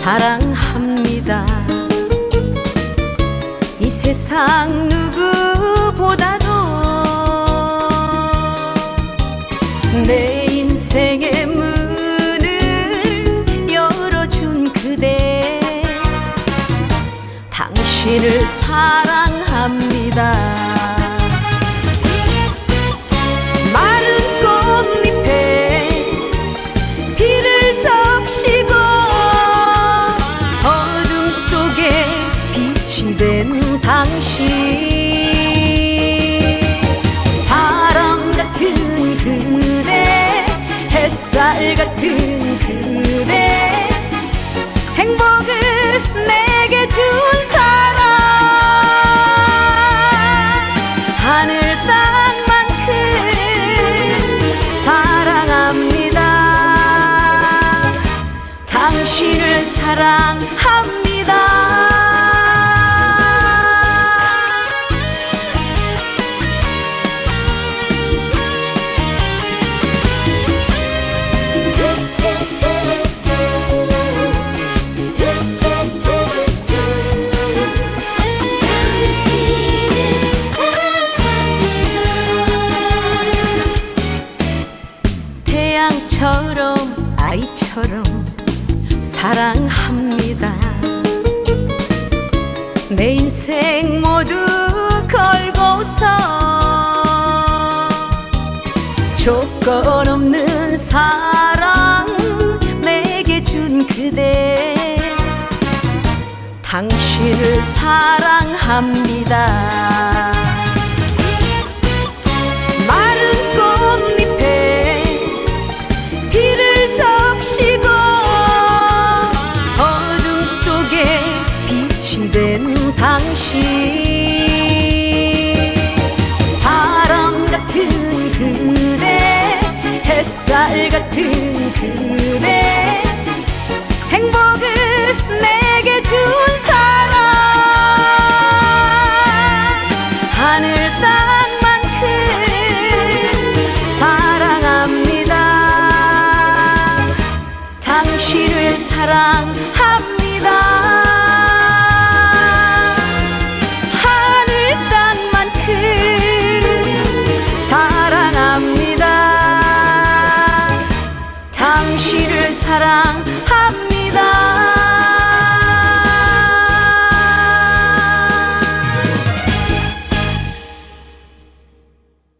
사랑합니다. 이 세상 누구보다도 내 인생의 문을 열어준 그대 당신을 사랑 당신. 바람 같은 그대 햇살 같은 그대 행복을 내게 준 사람 하늘 땅만큼 사랑합니다. 당신을 사랑 처럼 사랑합니다. 내 인생 모두 걸고서 조건 없는 사랑 내게 준 그대. 당신을 사랑합니다 된 당신. 바람 같은 그대 햇살 같은 그대. 행복을 내게 준 사람 하늘 땅만큼 사랑합니다. 사랑합니다